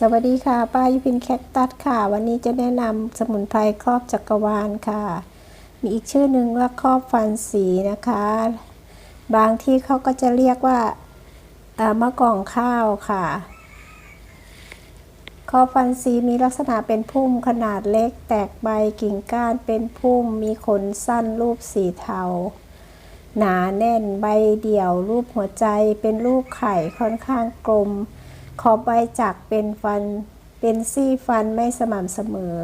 สวัสดีค่ะ ป้ายุพินแคคตัสค่ะ วันนี้จะแนะนำสมุนไพรครอบจักรวาลค่ะ มีอีกชื่อหนึ่งว่าครอบฟันสีนะคะ บางที่เขาก็จะเรียกว่าอ่ามะกองข้าวค่ะ ครอบฟันสีมีลักษณะเป็นพุ่มขนาดเล็ก แตกใบกิ่งก้านเป็นพุ่ม มีขนสั้นรูปสีเทา หนาแน่นใบเดี่ยวรูปหัวใจเป็นรูปไข่ค่อนข้างกลม ขอบใบจากเป็นฟัน เป็นซี่ฟันไม่สม่ำเสมอ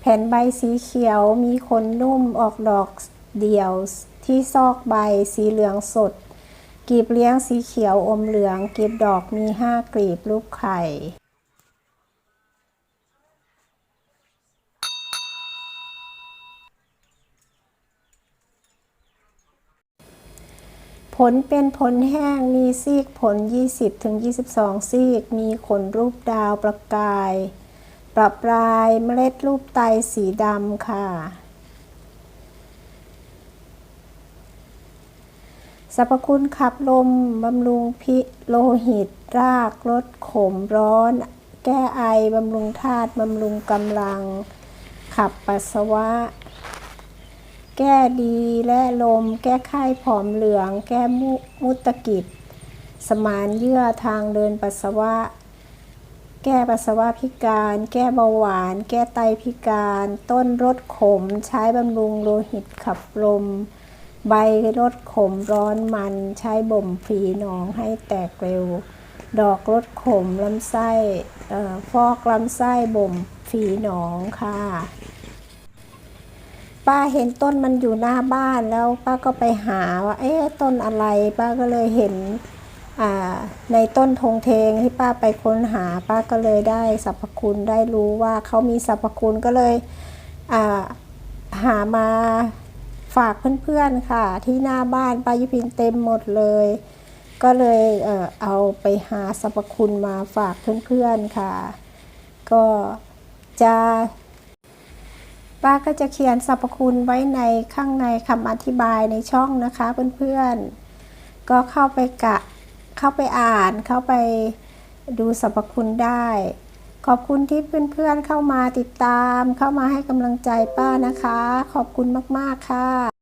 แผ่นใบสีเขียวมีขนนุ่มออกดอกเดี่ยวที่ซอกใบสีเหลืองสดกลีบเลี้ยงสีเขียวอมเหลืองกลีบดอกมีห้ากลีบรูปไข่ ผลเป็นผลแห้งมีซีกผล 20-22 ซีก มีขนรูปดาวประกาย ปรับปลายเมล็ดรูปไตสีดำค่ะสรรพคุณขับลม บำรุงพิโลหิต รากลดขมร้อน แก้ไอ บำรุงธาตุ บำรุงกำลัง ขับปัสสาวะ แก้ดีและลม แก้ไข้ผอมเหลือง แก้มุมุตกิจ สมานเยื่อทางเดินปัสสาวะ แก้ปัสสาวะพิการ แก้เบาหวาน แก้ไตพิการ ต้นรดขม ใช้บำรุงโลหิตขับลม ใบรดขมร้อนมัน ใช้บ่มฝีหนองให้แตกเร็ว ดอกรดขมลำไส้ฟอกลำไส้บ่มฝีหนองค่ะ ป้าเห็นต้นมันอยู่หน้าบ้านแล้วป้าก็ไปหาว่าเอ๊ะต้นอะไร ป้าก็เลยเห็นในต้นธงเทงที่ป้าไปค้นหา ป้าก็เลยได้สรรพคุณได้รู้ว่าเขามีสรรพคุณก็เลยหามาฝากเพื่อนๆค่ะ ที่หน้าบ้านป้ายุพินเต็มหมดเลย ก็เลยเออเอาไปหาสรรพคุณมาฝากเพื่อนๆค่ะ ก็จะ ป้าก็จะเขียนสรรพคุณไว้ในข้างในคำอธิบายในช่องนะคะเพื่อนๆ ก็เข้าไปกะเข้าไปอ่านเข้าไปดูสรรพคุณได้ ขอบคุณที่เพื่อนๆเข้ามาติดตาม เข้ามาให้กำลังใจป้านะคะ ขอบคุณมากๆค่ะ